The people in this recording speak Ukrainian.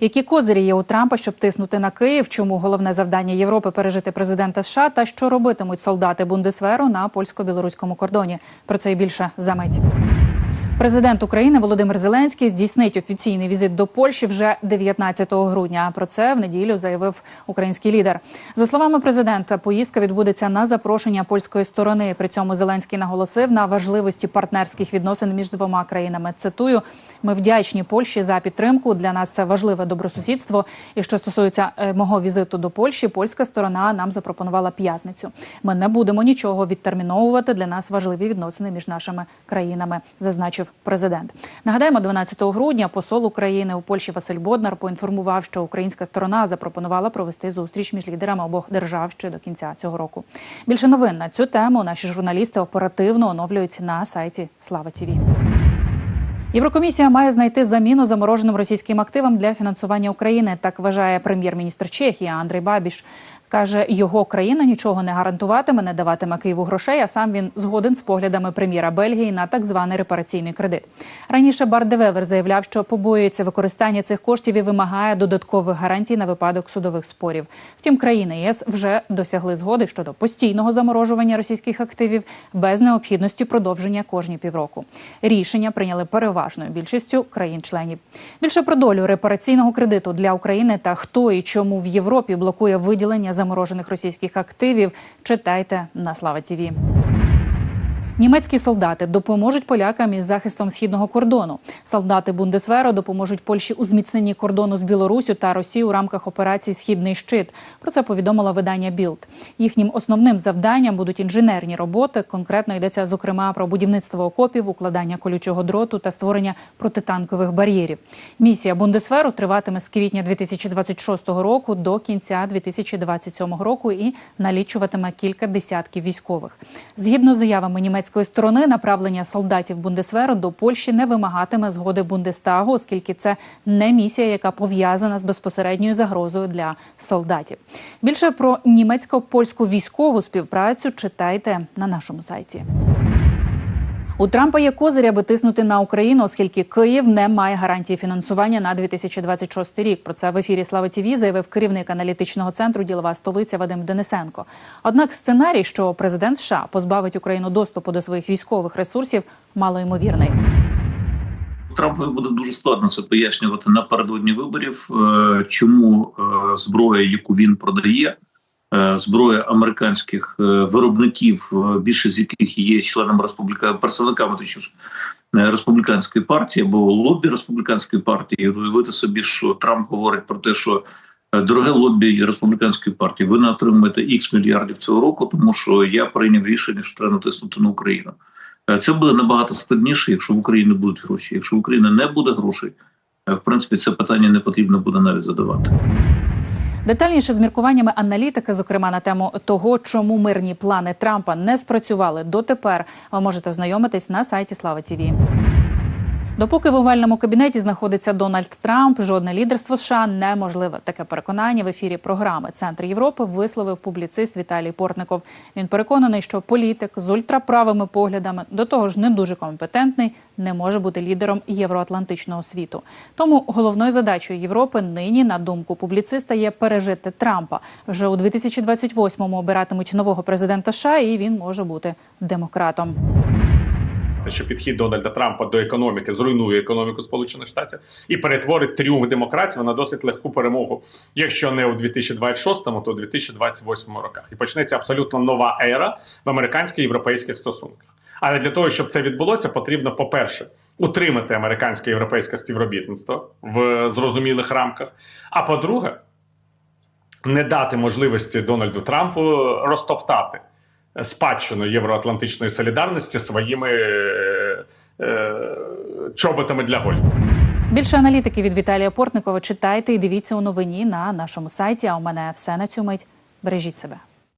Які козирі є у Трампа, щоб тиснути на Київ? Чому головне завдання Європи пережити президента США та що робитимуть солдати Бундесверу на польсько-білоруському кордоні? Про це і більше за мить. Президент України Володимир Зеленський здійснить офіційний візит до Польщі вже 19 грудня. Про це в неділю заявив український лідер. За словами президента, поїздка відбудеться на запрошення польської сторони. При цьому Зеленський наголосив на важливості партнерських відносин між двома країнами. Цитую: ми вдячні Польщі за підтримку. Для нас це важливе добросусідство. І що стосується е, мого візиту до Польщі, польська сторона нам запропонувала п'ятницю. Ми не будемо нічого відтерміновувати. Для нас важливі відносини між нашими країнами, зазначив президент. Нагадаємо, 12 грудня посол України у Польщі Василь Боднар поінформував, що українська сторона запропонувала провести зустріч між лідерами обох держав ще до кінця цього року. Більше новин на цю тему наші журналісти оперативно оновлюють на сайті Слава Тіві. Єврокомісія має знайти заміну замороженим російським активам для фінансування України. Так вважає прем'єр-міністр Чехії Андрій Бабіш. Каже, його країна нічого не гарантуватиме, не даватиме Києву грошей. А сам він згоден з поглядами прем'єра Бельгії на так званий репараційний кредит. Раніше Бардевевер заявляв, що побоюється використання цих коштів і вимагає додаткових гарантій на випадок судових спорів. Втім, країни ЄС вже досягли згоди щодо постійного заморожування російських активів без необхідності продовження кожні півроку. Рішення прийняли переважною більшістю країн-членів. Більше про долю репараційного кредиту для України та хто і чому в Європі блокує виділення заморожених російських активів. Читайте на Слава Тіві. Німецькі солдати допоможуть полякам із захистом східного кордону. Солдати Бундесверу допоможуть Польщі у зміцненні кордону з Білорусю та Росією у рамках операції Східний щит. Про це повідомило видання Білд. Їхнім основним завданням будуть інженерні роботи. Конкретно йдеться зокрема про будівництво окопів, укладання колючого дроту та створення протитанкових бар'єрів. Місія Бундесверу триватиме з квітня 2026 року до кінця 2027 року і налічуватиме кілька десятків військових. Згідно з заявами німецької сторони, направлення солдатів Бундесверу до Польщі не вимагатиме згоди Бундестагу, оскільки це не місія, яка пов'язана з безпосередньою загрозою для солдатів. Більше про німецько-польську військову співпрацю читайте на нашому сайті. У Трампа є козирі, аби тиснути на Україну, оскільки Київ не має гарантії фінансування на 2026 рік. Про це в ефірі Слава ТІВІ заявив керівник аналітичного центру Ділова столиця Вадим Денисенко. Однак сценарій, що президент США позбавить Україну доступу до своїх військових ресурсів, малоймовірний. Трампові буде дуже складно це пояснювати напередодні виборів, е, чому е, зброя, яку він продає, зброя американських виробників, більшість з яких є членами республіка представниками точніше, республіканської партії або лобі республіканської партії. Уявити собі, що Трамп говорить про те, що дороге лобі республіканської партії, ви не отримаєте ікс мільярдів цього року, тому що я прийняв рішення, що треба натиснути на Україну. Це буде набагато складніше, якщо в Україні будуть гроші. Якщо в Україні не буде грошей, в принципі, це питання не потрібно буде навіть задавати. Детальніше з міркуваннями аналітики, зокрема на тему того, чому мирні плани Трампа не спрацювали дотепер, ви можете ознайомитись на сайті Слава Тіві. Допоки в овальному кабінеті знаходиться Дональд Трамп, жодне лідерство США неможливе. Таке переконання в ефірі програми Центр Європи висловив публіцист Віталій Портников. Він переконаний, що політик з ультраправими поглядами, до того ж не дуже компетентний, не може бути лідером євроатлантичного світу. Тому головною задачею Європи нині, на думку публіциста, є пережити Трампа. Вже у 2028-му обиратимуть нового президента США, і він може бути демократом що підхід Дональда Трампа до економіки зруйнує економіку Сполучених Штатів і перетворить тріумф демократії на досить легку перемогу, якщо не у 2026-му, то у 2028 роках. І почнеться абсолютно нова ера в американсько-європейських стосунках. Але для того, щоб це відбулося, потрібно, по-перше, утримати американське європейське співробітництво в зрозумілих рамках. А по-друге, не дати можливості Дональду Трампу розтоптати спадщину євроатлантичної солідарності своїми е, е, чоботами для гольфу. Більше аналітики від Віталія Портникова читайте і дивіться у новині на нашому сайті. А у мене все на цю мить. Бережіть себе.